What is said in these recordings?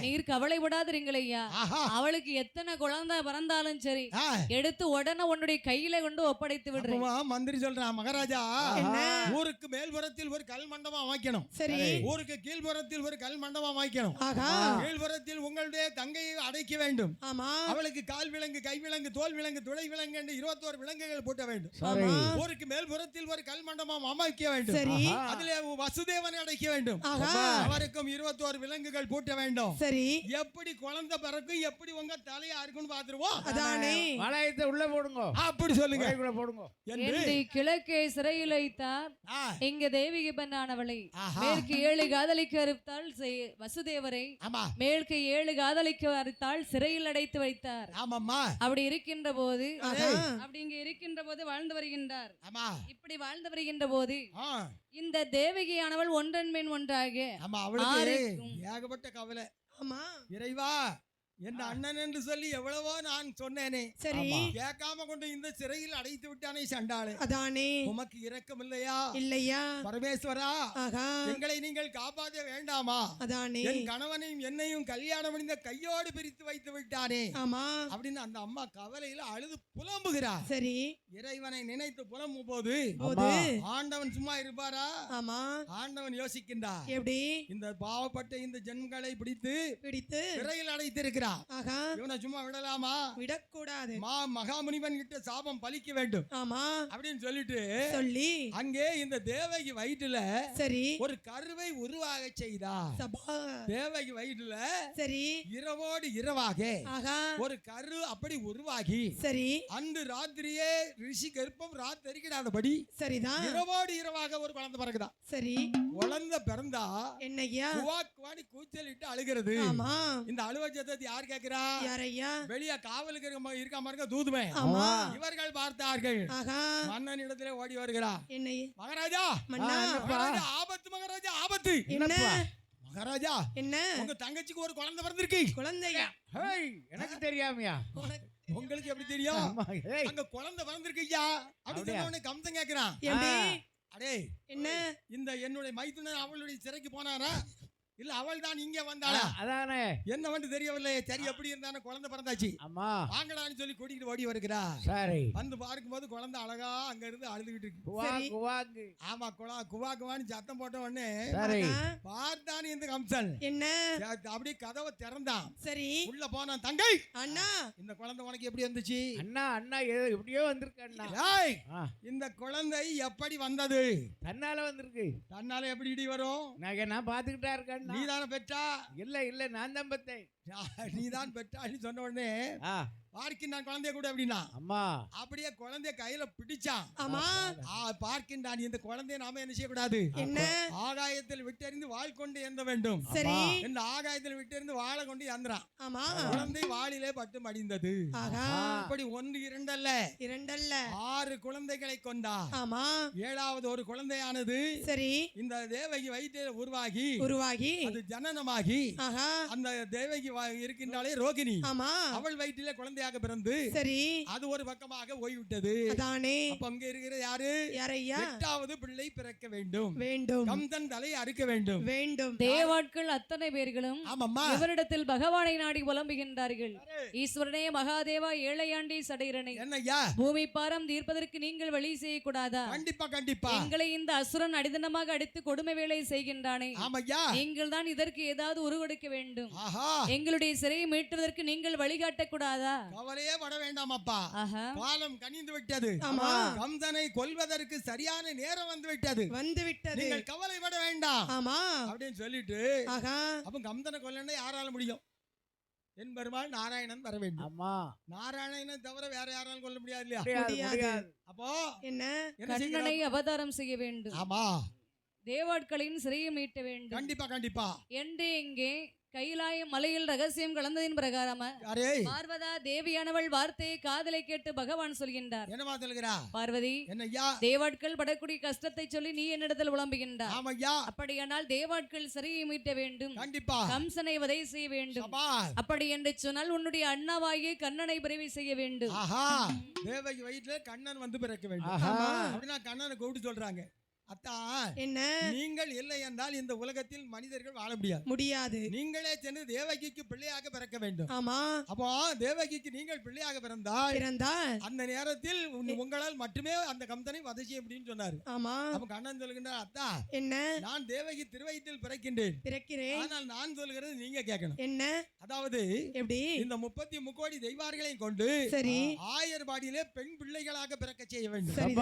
நீர் கவலைப்படாதீங்கள் ஐயா. அவளுக்கு எத்தனை குழந்தை பிறந்தாலும் சரி எடுத்து உடனே உன்னுடைய கையில கொண்டு ஒப்படைத்து விடுறேன் மந்திரி சொல்றான் மகாராஜா? ஊருக்கு மேல்புறத்தில் ஒரு கல் மண்டபம் அமைக்கணும். சரி. ஊருக்கு கீழ்புறத்தில் ஒரு கல் மண்டபம் அமைக்கணும். ஆகா கீழ்புறத்தில் உங்களுடைய தங்கையை அடைக்க வேண்டும். ஆமா. அவளுக்கு கால் விலங்கு கை விலங்கு தோல் விலங்கு துளை விலங்கு என்று இருபத்தோரு விலங்குகள் பூட்ட வேண்டும். ஊருக்கு மேல்புறத்தில் ஒரு கல் மண்டபம் அமைக்க வேண்டும். சரி. அதிலே வசுதேவனை அடைக்க வேண்டும். அவருக்கும் இருபத்தோரு விலங்குகள் பூட்ட வேண்டும். சரி. எப்படி குழந்தை பிறக்கும் எப்படி உங்க தலையா இருக்குன்னு பாத்துருவோம் அதானே. வளையத்தை உள்ள போடுங்க. அப்படி சொல்லுங்க. போடுங்க. என்று கிழக்கே சிறையில் வைத்தார். ஆ, இங்க தேவிகை பெண்ணானவளை. மேற்கு ஏழு காதலிக்க அறுத்தாள் செய்- வசுதேவரை. ஆமா. மேற்கு ஏழு காதலிக்க அறுத்தாள் சிறையில் அடைத்து வைத்தார். ஆமாம்மா. அப்படி இருக்கின்ற போது அப்படி இங்க இருக்கின்ற போது வாழ்ந்து வருகின்றார். ஆமா. இப்படி வாழ்ந்து வருகின்ற போது இந்த தேவகியானவள் ஒன்றன் மேன் ஒன்றாக ஆமா அவளுக்கு. ஏகப்பட்ட கவலை ஆமா இறைவா என் அண்ணன் என்று சொல்லி எவ்வளவோ நான் சொன்னேனே. சரி. கேட்காம கொண்டு இந்த சிறையில் அடைத்து விட்டானே சண்டாளு. அதானே. உமக்கு இரக்கம் இல்லையா? இல்லையா? பரமேஸ்வரா எங்களை நீங்கள் காப்பாற்ற வேண்டாமா? அதானே. என் கணவனையும் என்னையும் கல்யாணம் முடிந்த கையோடு பிரித்து வைத்து விட்டானே. ஆமா. அப்படின்னு அந்த அம்மா கவலையில அழுது புலம்புகிறார் சரி. இறைவனை நினைத்து புலம்பும் போது. போது ஆண்டவன் சும்மா இருப்பாரா? ஆமா. ஆண்டவன் யோசிக்கின்றார். எப்படி? இந்த பாவப்பட்ட இந்த ஜென்களை பிடித்து பிடித்து சிறையில் அடைத்திருக்கிறார். ஆகா இவனை சும்மா விடலாமா? விடக்கூடாது. மா மகாமுனிவன் கிட்ட சாபம் பலிக்க வேண்டும். ஆமா. அப்படின்னு சொல்லிட்டு சொல்லி. அங்கே இந்த தேவகி வயிற்றுல சரி. ஒரு கருவை உருவாக செய்தார் சபா. தேவகி வயிற்றுல சரி. இரவோடு இரவாக ஒரு கரு அப்படி உருவாகி. சரி. அன்று ராத்திரியே ரிஷி கர்ப்பம் ராத்திரிக்கிடாதபடி சரிதான். இரவோடு இரவாக ஒரு குழந்தை பிறகுதான் சரி. குழந்தை பிறந்தா குவாக்குவாடி கூச்சலிட்டு அழுகிறது. ஆமா. இந்த அழுவ சத்தத்தை யார் கேட்கிறா? யாரையா? வெளிய காவலுக்கு இருக்க இருக்க மாதிரி ஆமா. இவர்கள் பார்த்தார்கள். மன்னன் இடத்திலே ஓடி வருகிறா. என்னை? மகாராஜா! ஆபத்து மகாராஜா ஆபத்து. என்ன? மகாராஜா என்ன? உங்க தங்கச்சிக்கு ஒரு குழந்தை பிறந்திருக்கு. குழந்தையா? எனக்கு தெரியாமையா? உங்களுக்கு எப்படி தெரியும். அங்க குழந்தை பிறந்திருக்கு ஐயா. அப்படி அப்படியா? சொன்ன கம்சன் கேக்குறான் அடே என்ன? இந்த என்னுடைய மைத்துனர் அவளுடைய சிறைக்கு போனாரா? இல்ல அவள் தான் இங்க வந்தாளா? அதானே. என்ன வந்து தெரியவில்லை. சரி எப்படி இருந்தாலும் குழந்தை பிறந்தாச்சு. அம்மா. வாங்கலான்னு சொல்லி கூட்டிட்டு ஓடி வருகிறா. சரி. வந்து பார்க்கும்போது குழந்தை அழகா அங்க இருந்து அழுதுகிட்டு இருக்கு. குவா சரி. குவாக்கு. ஆமா குழா குவா குவான்னு சத்தம் போட்ட உடனே பார்த்தான் இந்த கம்சன். என்ன? அப்படியே கதவை திறந்தான். சரி. உள்ள போனான் தங்கை! அண்ணா. இந்த குழந்தை உனக்கு எப்படி வந்துச்சு? அண்ணா அண்ணா ஏதோ எப்படியோ வந்திருக்கு இந்த குழந்தை எப்படி வந்தது? தன்னால வந்திருக்கு. தன்னால எப்படி இடி வரும்? நான் நான் பாத்துக்கிட்டா இருக்கேன் நீ தானே பெற்றா? இல்ல இல்ல நான் தான் பத்தேன் நீ தான் பெற்றான்னு சொன்ன உடனே பார்க்கின்றான் குழந்தைய கூட அப்படின்னா. அம்மா. அப்படியே குழந்தைய கையில பிடிச்சான். ஆமா. பார்க்கின்றான். இந்த குழந்தைய நாம என்ன செய்யக்கூடாது? என்ன? ஆகாயத்தில் விட்டெறிந்து வாள் கொண்டு எந்த வேண்டும். சரி. இந்த ஆகாயத்தில் விட்டெறிந்து வாளை கொண்டு எந்திரான் ஆமா. குழந்தை வாளிலே பட்டு மடிந்தது ஆகா அப்படி ஒன்று இரண்டல்ல. இரண்டல்ல. ஆறு குழந்தைகளை கொண்டார் ஆமா. ஏழாவது ஒரு குழந்தையானது சரி. இந்த தேவகி வயிற்றில் உருவாகி உருவாகி. அது ஜனனமாகி ஆஹா. அந்த தேவகி இருக்கின்றாலே ரோகிணி. ஆமா. அவள் வயிற்றிலே குழந்தையாக பிறந்து சரி. அது ஒரு பக்கமாக போய்விட்டது. அதானே. அப்ப அங்க இருக்கிற யாரு? யாரையா எட்டாவது பிள்ளை பிறக்க வேண்டும். வேண்டும். கம்தன் தலை அறுக்க வேண்டும். வேண்டும். தேவாட்கள் அத்தனை பேர்களும் ஆமாம்மா. இவரிடத்தில் பகவானை நாடி புலம்புகின்றார்கள். ஈஸ்வரனே மகாதேவா ஏழையாண்டி சடையரனை என்னய்யா? பூமி பாரம் தீர்ப்பதற்கு நீங்கள் வழி செய்யக்கூடாதா? கண்டிப்பா கண்டிப்பா. எங்களை இந்த அசுரன் அடிதனமாக அடித்து கொடுமை வேலை செய்கின்றானே. ஆமையா நீங்கள் தான் இதற்கு ஏதாவது உருவெடுக்க வேண்டும். ஆஹா. எங்களுடைய சிறையை மீட்டுவதற்கு நீங்கள் வழிகாட்டக்கூடாதா? கவலையே பட வேண்டாம் அப்பா காலம் கனிந்து விட்டது. ஆமா. கம்தனை கொல்வதற்கு சரியான நேரம் வந்து விட்டது. வந்து விட்டது. நீங்கள் கவலைப்பட வேண்டாம். ஆமா. அப்படின்னு சொல்லிட்டு அப்ப கம்தனை கொல்லன்னா யாரால முடியும்? என் பெருமாள் நாராயணன் வர வேண்டும். அம்மா. நாராயணனை தவிர வேற யாராலும் கொல்ல முடியாது. இல்லையா அப்போ என்ன? கண்ணனை அவதாரம் செய்ய வேண்டும். ஆமா. தேவாட்களின் சிறையை மீட்ட வேண்டும். கண்டிப்பா கண்டிப்பா. என்று இங்கே கைலாய மலையில் ரகசியம் கலந்ததின் பிரகாரமா பார்வதா தேவியானவள் வார்த்தையை காதலை கேட்டு பகவான் சொல்கின்றார். என்னமா சொல்லுகிறா? பார்வதி என்னய்யா? தேவாட்கள் படக்கூடிய கஷ்டத்தை சொல்லி நீ என்னிடத்தில் புலம்புகின்றார் ஆமையா? அப்படியானால் தேவாட்கள் சிறையை மீட்ட வேண்டும். கண்டிப்பா. கம்சனை வதை செய்ய வேண்டும். அப்படி என்று சொன்னால் உன்னுடைய அண்ணாவாகிய கண்ணனை பிறவி செய்ய வேண்டும். ஆஹா. தேவகி வயிற்றுல கண்ணன் வந்து பிறக்க வேண்டும். அப்படின்னா கண்ணனை கூப்பிட்டு சொல்றாங்க. அத்தா என்ன? நீங்கள் இல்லை என்றால் இந்த உலகத்தில் மனிதர்கள் வாழ முடியாது. முடியாது. நீங்களே சென்று தேவகிக்கு பிள்ளையாக பிறக்க வேண்டும். ஆமா. அப்போ தேவகிக்கு நீங்கள் பிள்ளையாக பிறந்தால் பிறந்தால் அந்த நேரத்தில் உங்களால் மட்டுமே அந்த கம்பெனி வதை செய்ய முடியும்னு சொன்னாரு. ஆமா. அப்ப கண்ணன் சொல்லுகின்றார் அத்தா என்ன? நான் தேவகி திருவயிற்றில் பிறக்கின்றேன். பிறக்கிறேன். ஆனால் நான் சொல்கிறது நீங்க கேட்கணும். என்ன? அதாவது எப்படி? இந்த முப்பத்தி முக்கோடி தெய்வார்களையும் கொண்டு சரி. ஆயர்பாடியிலே பெண் பிள்ளைகளாக பிறக்க செய்ய வேண்டும்.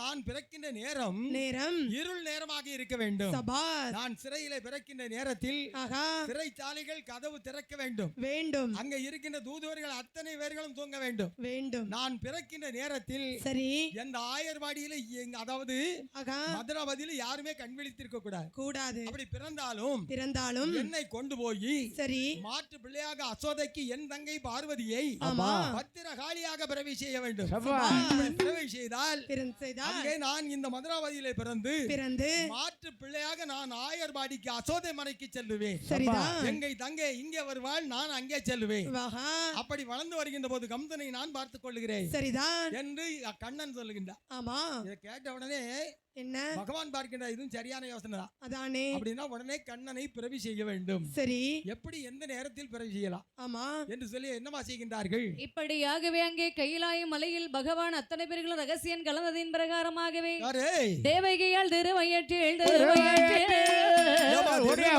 நான் பிறக்கின்ற நேரம் நேரம். இருள் நேரமாக இருக்க வேண்டும். சபா நான் சிறையிலே பிறக்கின்ற நேரத்தில் ஆகா சிறைச்சாலைகள் கதவு திறக்க வேண்டும். வேண்டும். அங்க இருக்கின்ற தூதுவர்கள் அத்தனை பேர்களும் தூங்க வேண்டும். வேண்டும். நான் பிறக்கின்ற நேரத்தில் சரி. எந்த ஆயர்வாடியில எங்க- அதாவது ஆகா மதுராவதியில யாருமே கண் விழித்திருக்க கூடாது. கூடாது. அப்படி பிறந்தாலும் பிறந்தாலும் என்னை கொண்டு போய் சரி. மாற்று பிள்ளையாக அசோதைக்கு என் தங்கை பார்வதியை ஆமா. பத்திரகாளியாக பிறவி செய்ய வேண்டும். பிறவி செய்தால் செய்தால் அங்கே நான் இந்த மதுராவதியிலே பிறந்து பிறந்து மாற்று பிள்ளையாக நான் ஆயர்பாடிக்கு அசோதை மலைக்கு செல்லுவேன். சரிதான் எங்கை தங்கை இங்கே வருவாள் நான் அங்கே செல்லுவேன். அப்படி வளர்ந்து வருகின்ற போது கம்தனை நான் பார்த்துக் கொள்ளுகிறேன். சரிதான். என்று கண்ணன் சொல்லுகின்றார். ஆமா. இதை கேட்ட உடனே என்ன? பகவான் பார்க்கின்ற இதுவும் சரியான யோசனை தான் அதானே? அப்படின்னா உடனே கண்ணனை பிறவி செய்ய வேண்டும். சரி. எப்படி எந்த நேரத்தில் பிறவி செய்யலாம்? ஆமா. என்று சொல்லி என்னமா செய்கின்றார்கள்? இப்படியாகவே அங்கே கைலாய மலையில் பகவான் அத்தனை பேர்களும் ரகசியம் கலந்ததின் பிரகாரமாகவே தேவகியால் திருவயற்றில் திருவயற்றில்.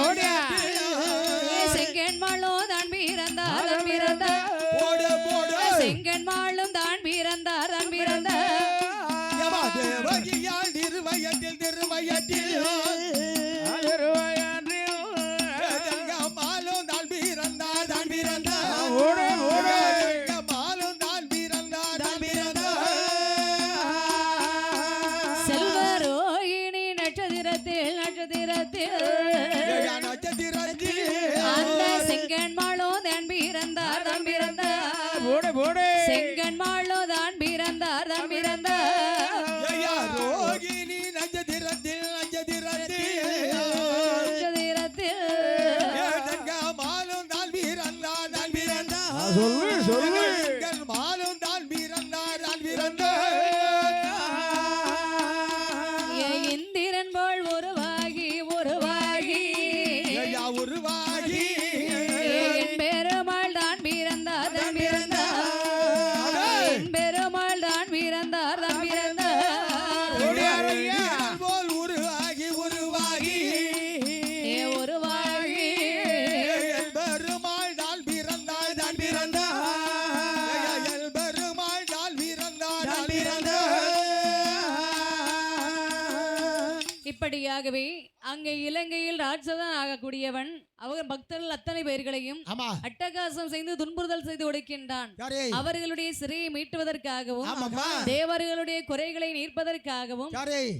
ஓடியா. செங்கன்மாளோ தான் பிறந்தார் தான் பிறந்தார் ঝোল இப்படியாகவே அங்கே இலங்கையில் ராட்சதன் ஆகக்கூடியவன். அவர் பக்தர்கள் அத்தனை பேர்களையும் அட்டகாசம் செய்து துன்புறுதல் செய்து ஒடுக்கின்றான். அவர்களுடைய சிறையை மீட்டுவதற்காகவும். தேவர்களுடைய குறைகளை நீர்ப்பதற்காகவும்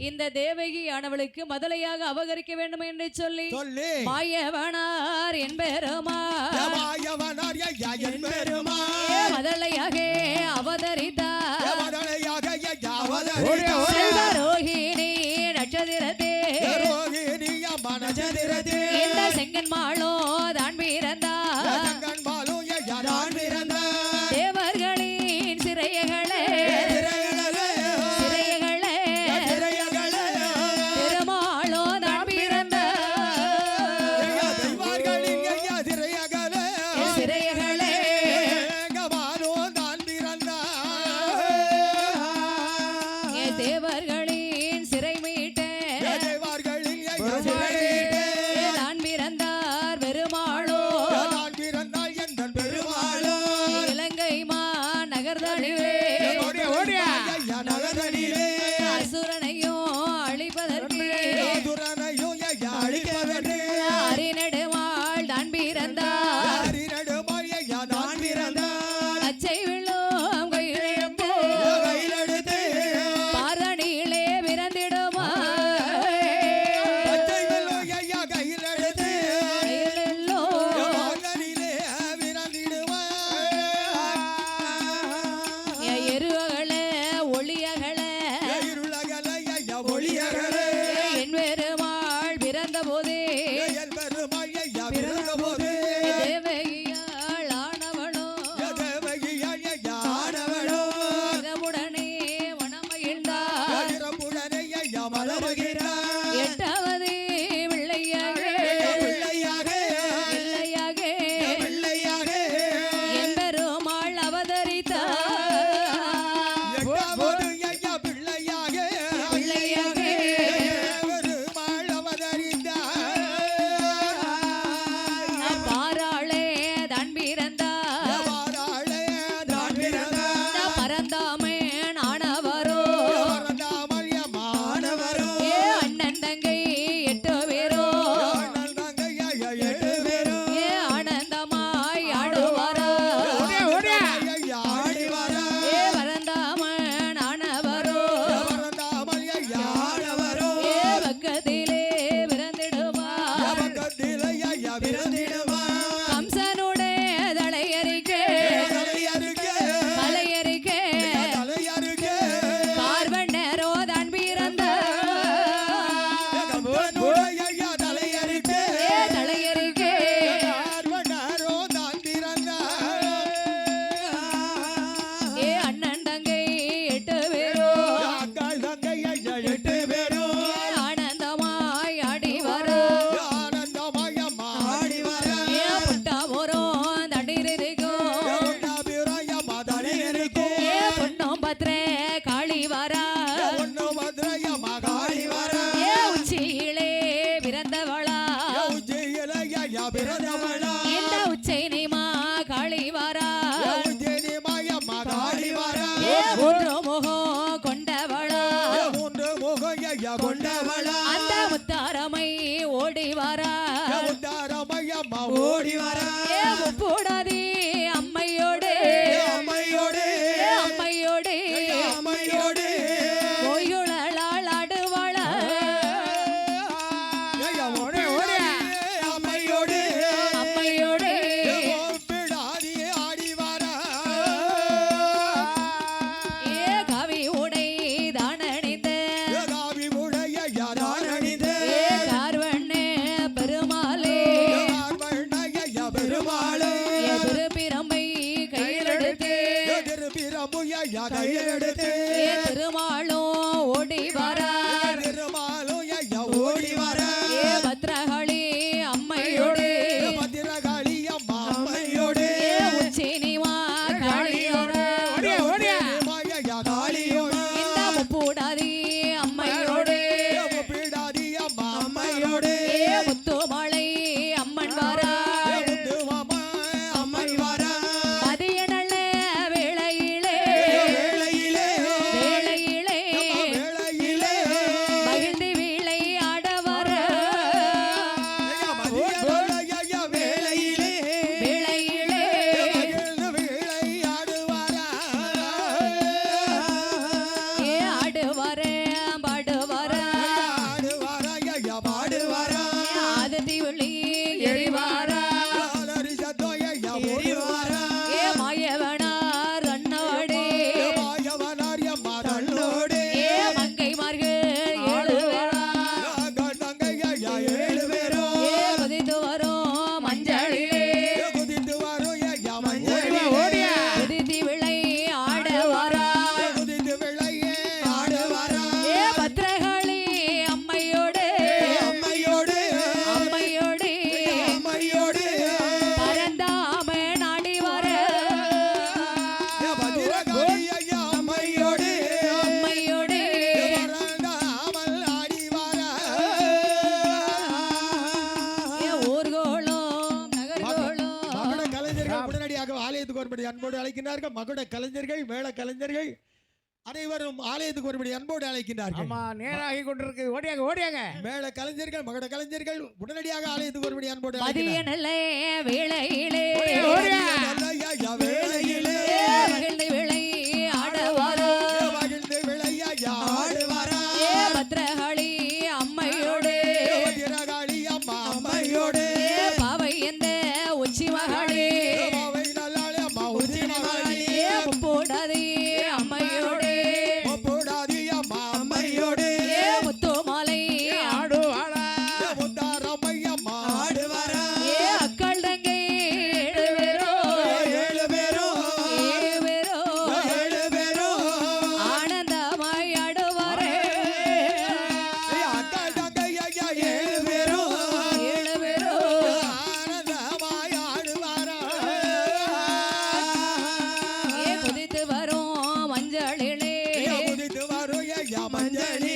இந்த தேவகி ஆனவளுக்கு மதலையாக அபகரிக்க வேண்டும் என்று சொல்லி மாயவனார் என் பெருமாள். மதலையாக அவதரித்தார். அன்போடு அழைக்கின்றார்கள். மகுட கலைஞர்கள் மேள கலைஞர்கள் அனைவரும் ஆலயத்துக்கு ஒருபடி அன்போடு அழைக்கின்றார்கள். ஆமா நேராகி கொண்டிருக்கு. ஓடியாங்க ஓடியாங்க. மேல கலைஞர்கள் மகட கலைஞர்கள் உடனடியாக ஆலயத்துக்கு ஒருபடி அன்போடு வேளையிலே. benden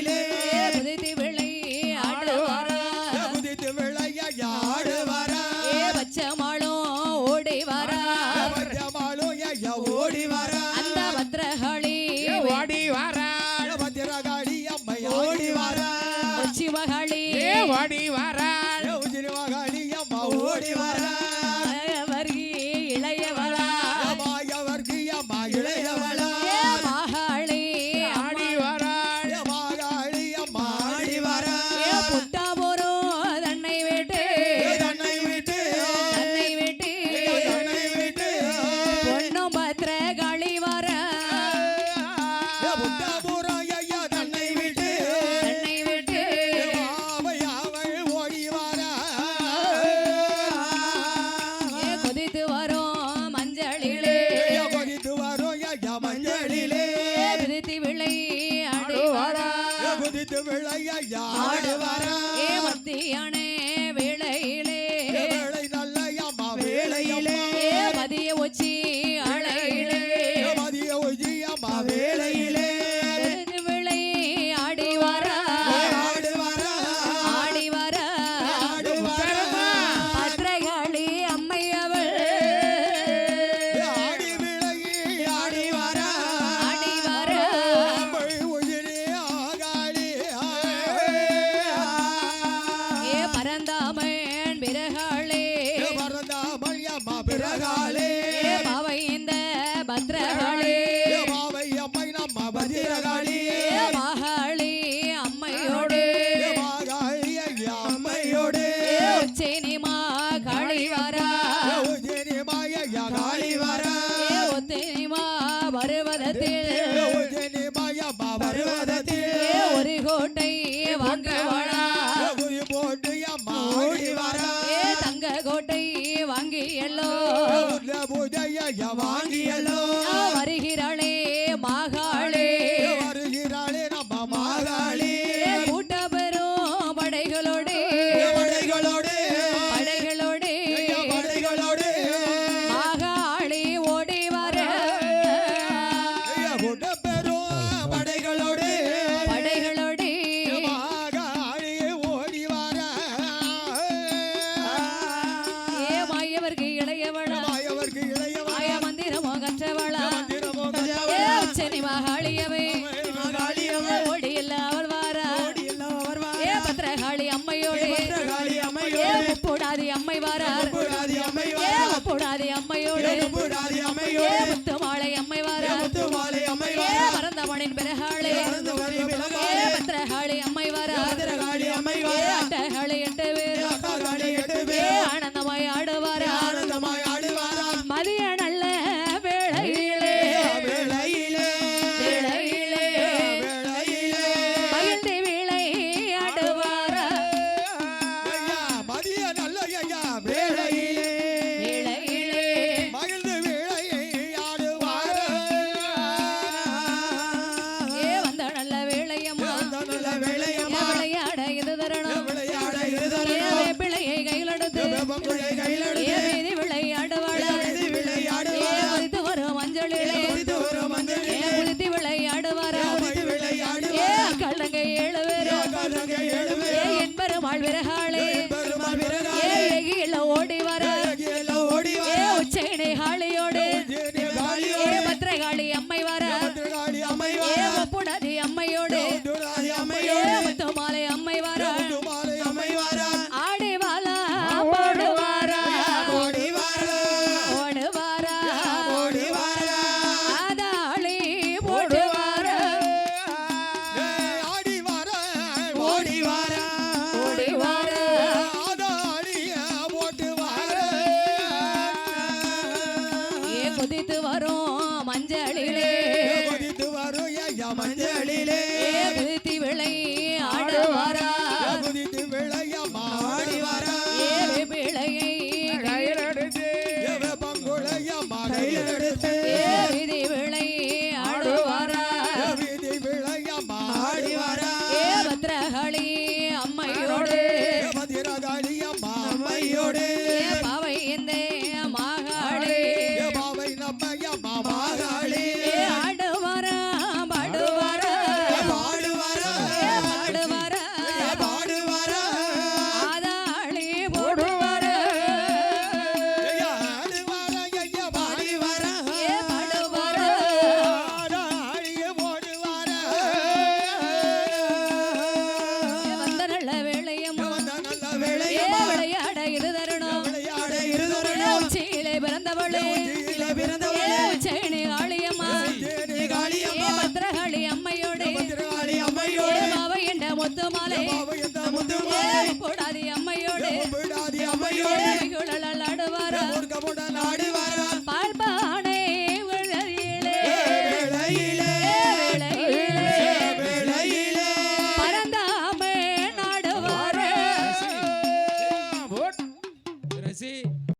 வருவதத்தில்